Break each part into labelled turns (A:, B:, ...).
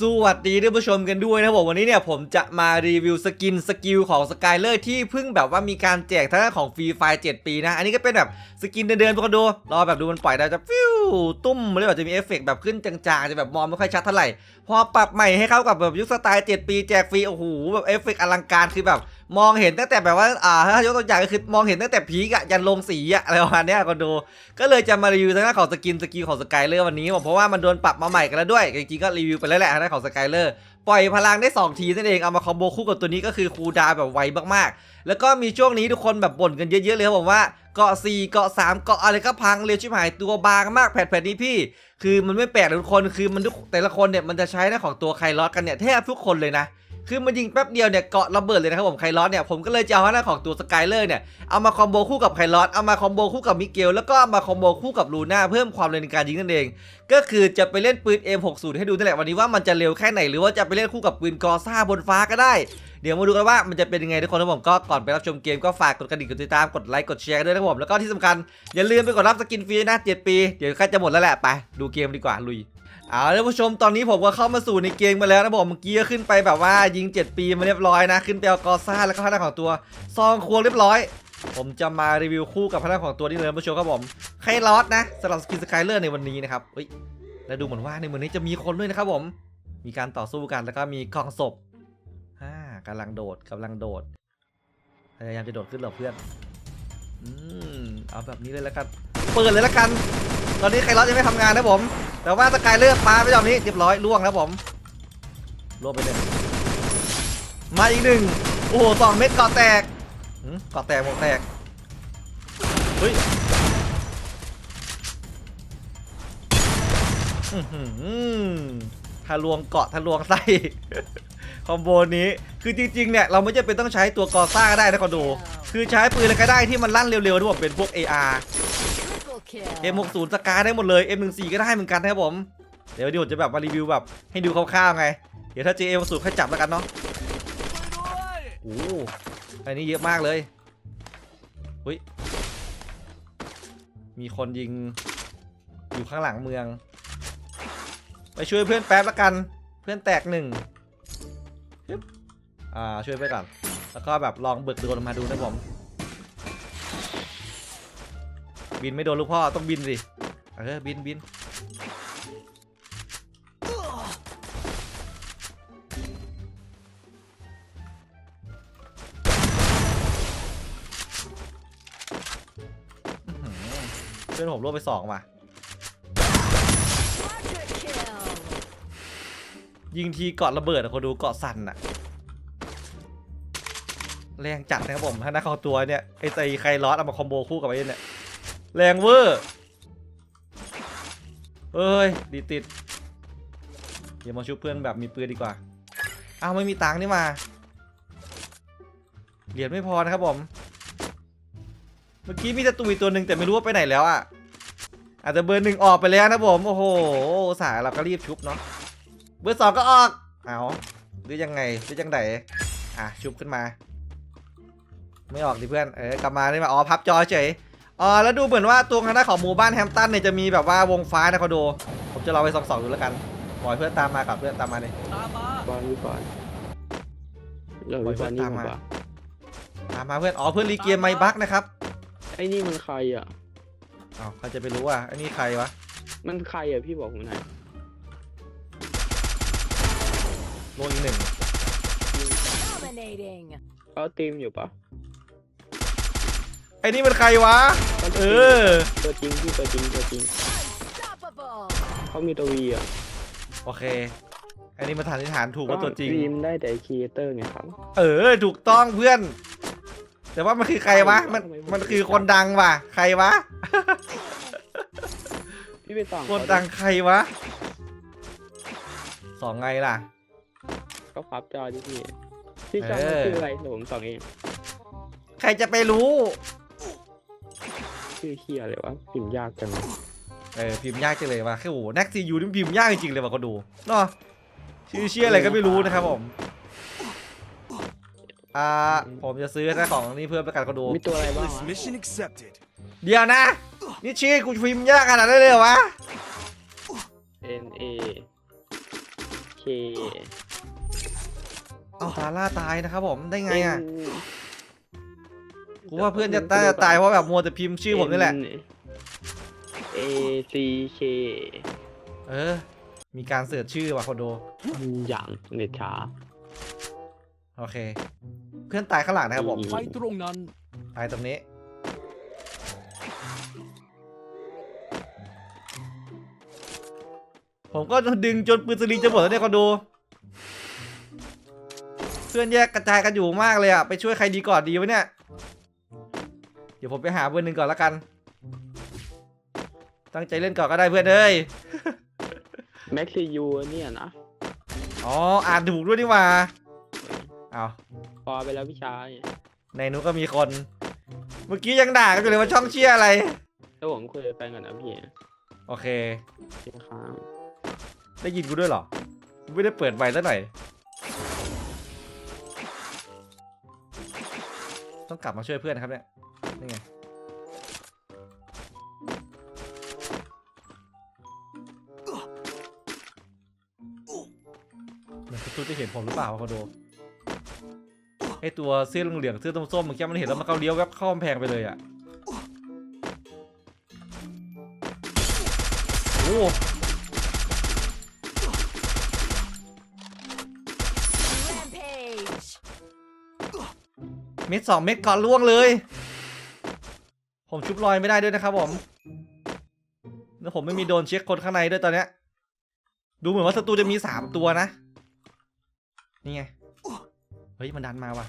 A: สวัสดีท่านผู้ชมกันด้วยนะครับผมวันนี้เนี่ยผมจะมารีวิวสกินสกิลของสกายเลอร์ที่เพิ่งแบบว่ามีการแจกทั้งของฟรีไฟล์7ปีนะ อันนี้ก็เป็นแบบสกินเดินๆพวกคนดู รอแบบดูมันปล่อยได้จะฟิวตุ้มมันเลยแบบจะมีเอฟเฟกต์แบบขึ้นจางๆจะแบบมองไม่ค่อยชัดเท่าไหร่พอปรับใหม่ให้เข้ากับแบบยุคสไตล์ 7 ปีแจกฟรีโอ้โหแบบเอฟเฟกต์อลังการคือแบบมองเห็นตั้งแต่แบบว่าอ่าถ้ายกตัวอย่างก็คือมองเห็นตั้งแต่พีกอะยันลงสีอะอะไรประมาณเนี้ยคนดู ก็เลยจะมารีวิวทางด้านของสกินสกิลของสกายเลอร์วันนี้ผมเพราะว่ามันโดนปรับมาใหม่กันแล้วด้วยจริงๆก็รีวิวไปแล้วแหละทางด้านของสกายเลอร์ ปล่อยพลังได้ 2 ทีนั่นเองเอามาคอมโบคู่กับตัวนี้ก็คือคูดาแบบไวมากๆ แล้วก็มีช่วงนี้ทุกคนแบบบ่นกันเยอะๆเลยครับผมว่าเกาะ4เกาะ3เกาะอะไรก็พังเร็วชิบหายตัวบางมากแผ่นๆนี้พี่ คือมันไม่แปลกทุกคนคือมันทุกแต่ละคนเนี่ยมันจะใช้หน้าของตัวไคลอสกันเนี่ยแทบทุกคนเลยนะ คือมันยิงแป๊บเดียวเนี่ยเกาะระเบิดเลยนะครับผมไคลอสเนี่ยผมก็เลยจะเอาหน้าของตัวสกายเลอร์เนี่ยเอามาคอมโบคู่กับไคลอสเอามาคอมโบคู่กับมิเกลแล้วก็เอามาคอมโบคู่กับลูน่าเพิ่มความเร็วในการยิงนั่นเอง ก็คือจะไปเล่นปืน M60 ให้ดูนั่นแหละวันนี้ว่ามันจะเร็วแค่ไหนหรือว่าจะไปเล่นคู่กับปืนกอซ่าบนฟ้าก็ได้เดี๋ยวมาดูกันว่ามันจะเป็นยังไงทุกคนนะผมก็ก่อนไปรับชมเกมก็ฝากกดกระดิ่งกดติดตามกดไลค์กดแชร์ด้วยนะผมแล้วก็ที่สำคัญอย่าลืมไปกดรับสกินฟรีนะ7ปี เดี๋ยวใกล้จะหมดแล้วแหละไปดูเกมดีกว่าลุย เอาละผู้ชมตอนนี้ผมก็เข้ามาสู่ในเกมมาแล้วนะผมเมื่อกี้ก็ขึ้นไปแบบว่ายิง 7 ปีมาเรียบร้อยนะ ขึ้นไปเอากอซ่าแล้วก็พนักของตัวซองควงเรียบร้อย ผมจะมารีวิวคู่กับพนักของตัวนี้เลยนผู้ชมครับผมไครลอสนะสำหรับสกินสกายเลอร์ในวันนี้นะครับเฮ้ยแล้วดูเหมือนว่าในเมืองนี้จะมีคนด้วยนะครับผม มีการต่อสู้กันแล้วก็มีกองศพอ่ากำลังโดดกำลังโดดพยายามจะโดดขึ้นเหรอเพื่อนอืมเอาแบบนี้เลยแล้วกัน เปิดเลยแล้วกัน ตอนนี้ไครลอสยังไม่ทำงานนะผม แต่ว่าสกายเลือกปลาไปแบบนี้เรียบร้อยล่วงแล้วผมล่วงไปหนึ่งมาอีกหนึ่งโอ้โหสองเม็ดกาะแตกกาะแตกหมวกแตกเฮ้ยอื้อหือทะลวงเกาะทะลวงไส้คอมโบนี้คือจริงๆเนี่ยเราไม่จำเป็นต้องใช้ตัวกอซ่าก็ได้นะคอนโดคือใช้ปืนอะไรก็ได้ที่มันลั่นเร็วๆที่ผมเป็นพวก AR M60 สกาได้หมดเลย M14 ก็ได้เหมือนกันนะครับผม เดี๋ยวดีผมจะแบบมารีวิวแบบให้ดูคร่าวๆไง เดี๋ยวถ้าเจอ M60 ค่อยจับแล้วกันเนาะโอ้โหอันนี้เยอะมากเลยเฮ้ย มีคนยิงอยู่ข้างหลังเมือง ไปช่วยเพื่อนแป๊บแล้วกัน เพื่อนแตกหนึ่งอ่าช่วยไปก่อน แล้วก็แบบลองเบิกโดนมาดูนะผม บินไม่โดนลูกพ่อต้องบินสิเออบินบินอื้อหือเพื่อนผมรวบไปสองว่ะยิงทีเกาะระเบิดอะคนดูเกาะสั่นอะแรงจัดนะครับผมถ้าหน้าเขาตัวเนี่ยไอ้ใจใครลอสเอามาคอมโบคู่กับไอ้เนี่ย แรงเวอร์เอ้ยดีติดเดี๋ยวมาชุบเพื่อนแบบมีปืนดีกว่า อ้าวไม่มีตังค์นี่มา เหรียญไม่พอนะครับผม เมื่อกี้มีตะตุยตัวหนึ่งแต่ไม่รู้ว่าไปไหนแล้วอะ อาจจะเบอร์หนึ่งออกไปแล้วนะผม โอ้โหสายเราก็รีบชุบเนาะ เบอร์สองก็ออก เอาหรือยังไงหรือยังไงอะชุบขึ้นมา ไม่ออกดิเพื่อน เออกลับมาได้มา อ๋อพับจอเฉย อ๋อแล้วดูเหมือนว่าตัวคณะของหมู่บ้านแฮมป์ตันเนี่ยจะมีแบบว่าวงฟ้านะเขาดูผมจะลองไปส่องๆดูแล้วกันบอยเพื่อนตามมากับเพื่อนตามมาเลย
B: บอลวิบอลเรา
A: ปล่อย
B: วิบอลนี่
A: เพื่อนตาม
B: มา
A: มา
B: ปะ
A: ตามมาเพื่อนอ๋อเพื่อนรีเกียร์ไมบักนะครับ
B: ไอ้นี่มันใครอะ
A: อ้าวใครจะไปรู้อะอันนี้ใครวะ
B: มันใครอะพี่บอกผมหน่อย
A: โลอีกหนึ่ง
C: Dominating.
B: เขาตีมอยู่ปะ
A: ไอ้นี่มันใครวะ เออ
B: ตัวจริงพี่ตัวจริงตัวจริง
C: Unstoppable.
B: เขามีตัววีอะ
A: โอเค อันนี้มาฐานที่ฐานถูกว่าตัวจริง
B: วีมได้แต่ครีเอเตอร์ไงครับ
A: เออ ถูกต้องเพื่อน แต่ว่ามันคือใครวะ มัน มันคือคนดังว่ะ ใครวะ
B: พี่ไปส่อง
A: คนดังใครวะ สองไงล่ะ
B: เขาพับจอดิพี่พี่จำ
A: เอ
B: มัน
A: อ
B: ชื่ออะไรเดี๋ยวผมส่องเอง
A: ใครจะไปรู้
B: ชื่อเคียอะไรวะพิมพ์ยากจัง
A: เออพิมพ์ยากจังเลยว่ะคือโอ้โหนักซียูนี่มันพิมพ์ยากจริงๆเลยว่ะก็ดูเนาะชื่อเชี่ยอะไรก็ไม่รู้นะครับผมอ่าผมจะซื้อหน้าของนี่เพื่อประกันก็ดู
B: มีตัวอะไรบ้าง
D: This
B: วะ
D: mission accepted.
A: เดี๋ยวนะ นี่ชื่อกูพิมพ์ยากขนาดนั้นเลยเหรอวะ
B: N A K
A: เอาทาร่าตายนะครับผมได้ไงอะ
B: N
A: กูว่าเพื่อนจะตายจะตายเพราะแบบมัวแต่พิมพ์ชื่อผมนี่แหละ
B: N A C K
A: เออ มีการเสิร์ชชื่อว่ะคนดู
B: อย่างเน็ตช้า
A: โอเค เพื่อนตายข้างหลังนะครับผม
B: อืม
C: ไปตรงนั้น
A: ตายตรงนี้ ผมก็ดึงจนปืนสลิงจะหมดแล้วเนี่ยคนดู เพื่อนแยกกระจายกันอยู่มากเลยอะไปช่วยใครดีก่อนดีวะเนี่ยเดี๋ยวผมไปหาเบอร์หนึ่งก่อนละกัน ตั้งใจเล่นก่อนก็ได้เพื่อนเอ้ย
B: แม็กซี่ยูเนี่ยนะ
A: อ๋ออ่านถูกด้วยนี่หว่าเอา
B: พอไปแล้วพี่ชาย
A: ในนู้นก็มีคน เมื่อกี้ยังด่ากันอยู่เลยว่าช่องเชียร์อะไร
B: แล้วผมคุยกับแฟนก่อนนะพี่
A: โอเค
B: พี่ค้าง
A: ได้ยินกูด้วยเหรอกูไม่ได้เปิดไมค์ซะหน่อย ต้องกลับมาช่วยเพื่อนครับเนี่ย นี่ไงเหมือนคุณจะเห็นผมหรือเปล่าคอนโดไอตัวเสื้อเหลืองๆเสื้อส้มๆเมื่อกี้มันเห็นแล้วมันก็เลี้ยวแวบเข้ากำแพงไปเลยอะโอ้
D: Rampage!
A: เม็ดสองเม็ดก่อนล่วงเลย ผมชุบลอยไม่ได้ด้วยนะครับผมแล้วผมไม่มีโดนเช็คคนข้างในด้วยตอนเนี้ย ดูเหมือนว่าศัตรูจะมีสามตัวนะ นี่ไง เฮ้ย มันดันมาว่ะ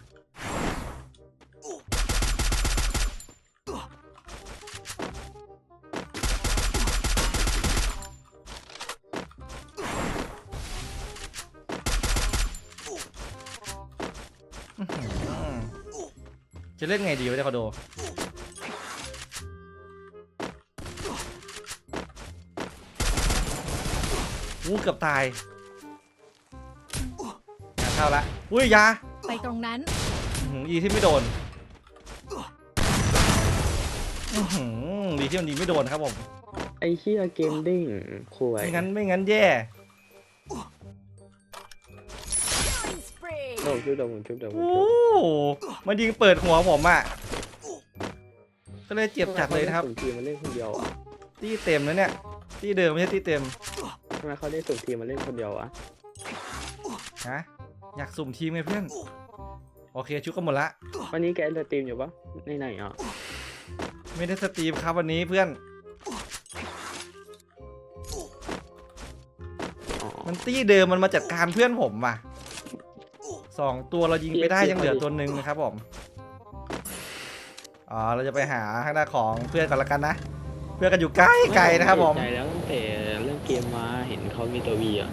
A: จะเล่นไงดีวะเนี่ยคอโด อู้เกือบตายงานเข้าละอุ้ยอยา
D: ไปตรงนั้น
A: อื้อหือดีที่ไม่โดนอื้อหือดีที่มันยิงไม่โดนครับผม
B: ไอ้เชี่ยเกมเด้งคุย
A: ไม่งั้นไม่งั้นแย่
D: Killing spree!
B: โอ้ชุบเดี๋ยวผมชุบเดี๋ยวผม
A: โอ้
B: ชุบ
A: มันยิงเปิดหัวผมอะ ก็เลยเจ็บจัดเลยนะครับ
B: ทำไมเขาได้ส่งทีมมาเล่นคนเดียวอะ
A: ที่เต็มแล้วเนี่ยที่เดิมไม่ใช่ที่เต็ม
B: ทำ ไมเขาได้ส่งทีมมาเล่นคนเดียวอะ
A: ฮะอยากสุ่มทีมไงเพื่อน โอเคชุดก็หมดละ
B: วันนี้แกสตรีมอยู่ปะในไหนอะ
A: ไม่ได้สตรีมครับวันนี้เพื่อน
B: อ๋อ
A: มันตี้เดิมมันมาจัดการเพื่อนผมว่ะสองตัวเรายิงไปได้ยังเหลือตัวหนึ่งนะครับผม อ๋อเราจะไปหาทางด้านของเพื่อนกันละกันนะ เพื่อนกันอยู่ใกล้ไกลนะครับผม
B: เห็ใจแล้วตั้งแต่เรื่องเก มมาเห็นเขามีตัววีอะ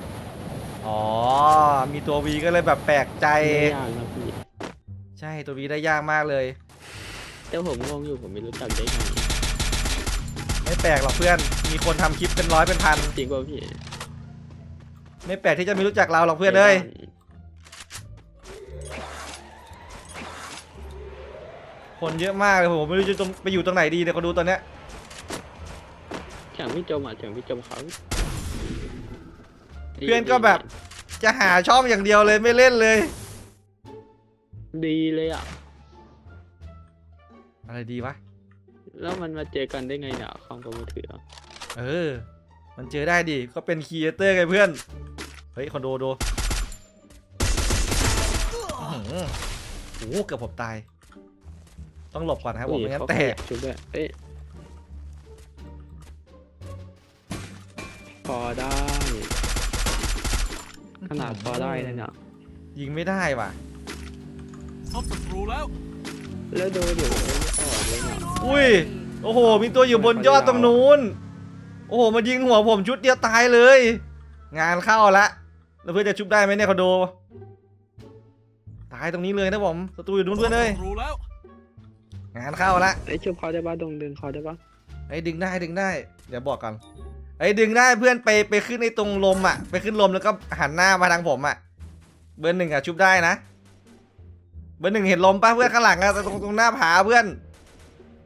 A: อ๋อ มีตัววีก็เลยแบบแปลกใจ
B: ไม่ยากนะพี่
A: ใช่ตัววีได้ยากมากเลย
B: แต่ผมงงอยู่ผมไม่รู้จักได้ไง
A: ไม่แปลกหรอกเพื่อน มีคนทำคลิปเป็นร้อยเป็นพัน
B: จริงป่ะพี่
A: ไม่แปลกที่จะไม่รู้จักเราหรอกเพื่อนเอ้ยคนเยอะมากเลยผมไม่รู้จะตรงไปอยู่ตรงไหนดีเนี่ยเขาดูตอนเนี้ย
B: แข่งพี่จมอะแข่งพี่จมเขา
A: เพื่อนก็แบบจะหาช่องอย่างเดียวเลยไม่เล่นเลย
B: ดีเลยอะ
A: อะไรดีวะ
B: แล้วมันมาเจอกันได้ไงเนี่ยคอมกับมือถืออะ
A: เออ มันเจอได้ดิก็เป็นครีเอเตอร์ไงเพื่อน เฮ้ยคอนโดโดอื้อหือโอ้โหเกือบผมตาย ต้องหลบก่อนนะครับผม
B: อุ้ย
A: ไม่งั้น
B: เขา
A: แต
B: ข
A: ก
B: ยับชุดด้วยเอ๊ะพอได้ข นาดพอได้เลยเนี่ย
A: ยิงไม่ได้ว่ะ
C: พบศัตรูแล้ว
B: แล้วดูเดี๋ยวไม่ออกเลยเนี่ย
A: อุ้ยโอ้โห มีตัวอยู่บนยอดตรงนู้น โอ้โหมายิงหัวผมชุดเดียวตายเลย งานเข้าละแล้วเพื่อนจะชุบได้ไหมเนี่ยคอนโดตายตรงนี้เลยนะผมศัตรูอยู่นู้นเพื่อนเลย
C: ศัตรูแล้ว
A: งานเข้าละ
B: ไอ้ยชุบเขาได้ปะดงดึงเขาได้ปะ
A: ไอ้ยดึงได้ดึงได้ เดี๋ยวบอกก่อน ไอ้ยดึงได้เพื่อนไปไปขึ้นในตรงลมอะ ไปขึ้นลมแล้วก็หันหน้ามาทางผมอะ เบอร์หนึ่งอะชุบได้นะ เบอร์หนึ่งเห็นลมป่ะเพื่อนข้างหลังอะตรงตรงหน้าผาเพื่อน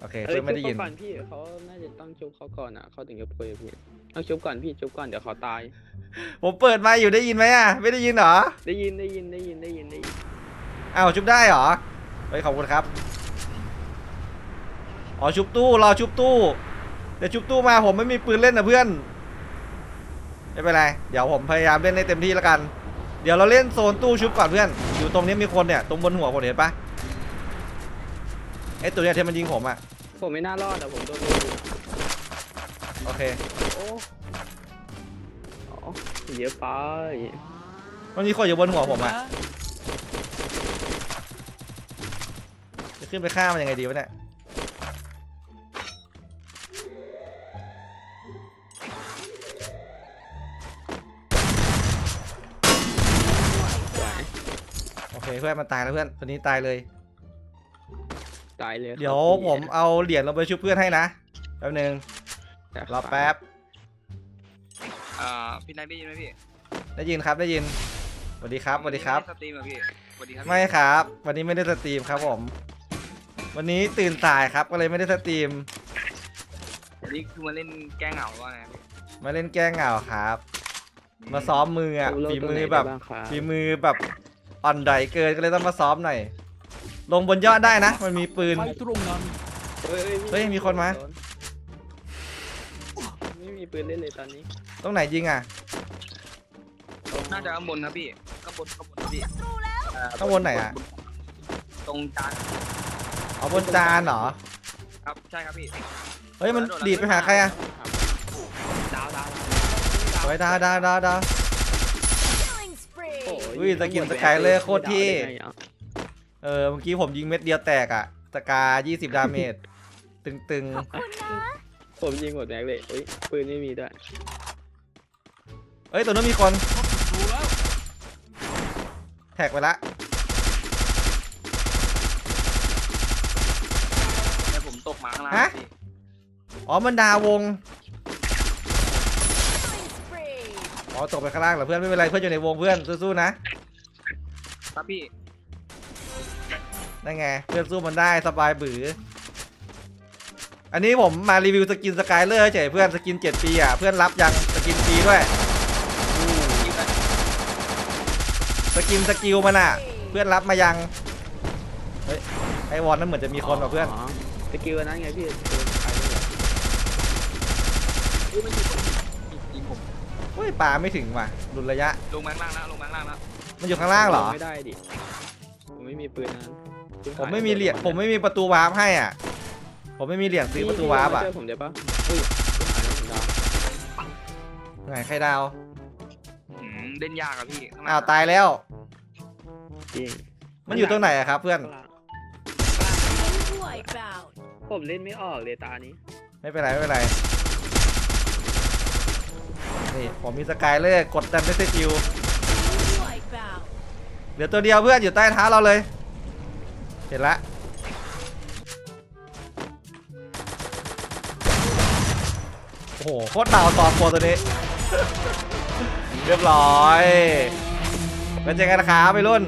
A: โอเค
B: เอ้
A: เพื่
B: ย
A: อนไม่ได้
B: ชุ
A: ยิ
B: บ
A: น
B: เขาก่อนพี่เขาน่าจะต้องชุบเขาก่อนอะเขาถึงจะคุยกับพี่ต้องชุบก่อนพี่ชุบก่อนเดี๋ยวเขาตาย
A: ผมเปิดไมาอยู่ได้ยินไหมอะไม่ได้ยินเหรอ
B: ได้ยินได้ยินได้ยินได้ยินได้ยิน
A: อ้าวชุบได้เหรอเฮ้ยขอบคุณครับอ๋อชุบตู้รอชุบตู้ เดี๋ยวชุบตู้มาผมไม่มีปืนเล่นนะเพื่อน ไม่เป็นไร เดี๋ยวผมพยายามเล่นให้เต็มที่แล้วกัน เดี๋ยวเราเล่นโซนตู้ชุบก่อนเพื่อน อยู่ตรงนี้มีคนเนี่ย ตรงบนหัวผมเห็นปะไอตัวเนี้ยที่มันยิงผมอะ
B: ผมไม่น่ารอดอะผมโดนลุม
A: โอเค
B: โอ้อ๋อเยอะไป
A: มันมีคนอยู่บนหัวผมอะ จะขึ้นไปฆ่ามันยังไงดีวะเนี่ย เคเพื่อนมันตายแล้วเพื่อนคนนี้ตายเลย
B: ตายเลยครับ
A: เดี๋ยว
B: พี่
A: ผมเอาเหรียญลงไปชุบเพื่อนให้นะแป๊บหนึง
B: แต่
A: รอแป๊บ
E: อ่าพี่นายได้ยินไหมพี่
A: ได้ยินครับได้ยินสวัสดีครับสวัสดีครับ
E: ไม่ไสตรีมเหรอพี่สวัสดีครับพี่
A: ไม่ครับ วันนี้ไม่ได้สตรีมครับผม วันนี้ตื่นสายครับก็เลยไม่ได้สตรีม
E: วันนี้คือมาเล่นแกล้งเหงาหรือว่าไงพี่
A: มาเล่นแกล้งเหงาครับ มาซ้อมมืออะ
B: โล
A: ฝี
B: ตรง
A: มื
B: ไหน
A: อแบบ
B: ได้างครับ
A: ฝีมือแบบ อ่อนดอยเกินก็เลยต้องมาซ้อมหน่อย ลงบนยอดได้นะ มันมีปืน
C: ไปตรงนั้น
B: เฮ้ย
A: เฮ้ยมีคนมา
B: ไม่มีปืนเล่นเลยตอนนี้
A: ตรงไหนยิงอะ
E: น่าจะข้างบนครับพี่ข้างบนข้างบนครับพี่เอ่อ
A: ข้างบนไหนอะ
E: ตรงจาน
A: เอาบนจานเหรอ
E: ครับใช่ครับพี่
A: เฮ้ยมันดีดไปหาใครอะ
B: ดาวดาว
A: ไว้ดาวดาวดาวดาว
D: Killing spree.
B: โอ้
A: อุ้ยสกินสกายเลอร์โคตรเท่เออเมื่อกี้ผมยิงเม็ดเดียวแตกอะสกา20 ดาเมจตึง
B: ผมยิงหมดแม็กเลยอุ้ยปืนไม่มีด้วย
A: ๆเอ้ยตัวนู้นมีคน
C: พบศัตรูแล้ว
A: แท็กไปละ
E: เดี๋ยวผมตกมาข้างล่าง
A: ฮะ
E: พี่
A: อ๋อมันดาวง อ๋อตกไปข้างล่างเหรอเพื่อนไม่เป็นไรเพื่อนอยู่ในวงเพื่อนสู้ๆนะ
E: ครับพี่
A: นั่นไงเพื่อนสู้มันได้สบายบือ อันนี้ผมมารีวิวสกินสกายเลอร์เฉยเพื่อนสกิน7ปีอะเพื่อนรับยังสกินฟรีด้วย
E: ยิงกัน
A: สกินสกิลมันอะ เพื่อนรับมายังเฮ้ยไอวอนนั่นเหมือนจะมีคนว่ะเพื่อน
B: สกิลอันนั้นไงพี่สกิลสกายเลอร์
E: อุ้ยมันอยู่ ย
A: ปาไม่ถึงว่ะหลุดระยะ
E: ลงแมงล่างแล้วลงแมงล่างแล้ว
A: มันอยู่ข้างล่างเหรอ
B: ไม่ได้ดิผมไม่มีปืนนั้น
A: ผมไม่มีเหรียญผมไม่มีประตูวาร์ปให้อะ ผมไม่มีเหรียญซื้อประตูวาร์ปอะ
B: พี่ช่วยผมได้ปะเฮ้ยผมหายแล้วผมดาว
A: ไงใครดาว
E: อืมเล่นยากอะพี่ข้างหน้
A: อ้าวตายแล้ว
B: จริง
A: มันอยู่ตรงไหนอะครับ เพื่อน
D: Wipeout.
B: ผมเล่นไม่ออกเลยตานี้
A: ไม่เป็นไรไม่เป็นไร นี่ผมมีสกายเลอร์กดดันด้วยสกิล
D: Wipeout.
A: เหลือตัวเดียวเพื่อนอยู่ใต้เท้าเราเลย เห็นละโอ้โหโคตรดาวตอนโปรตัวนี้ เรียบร้อยไปเจอกันนะครับไปรุ่น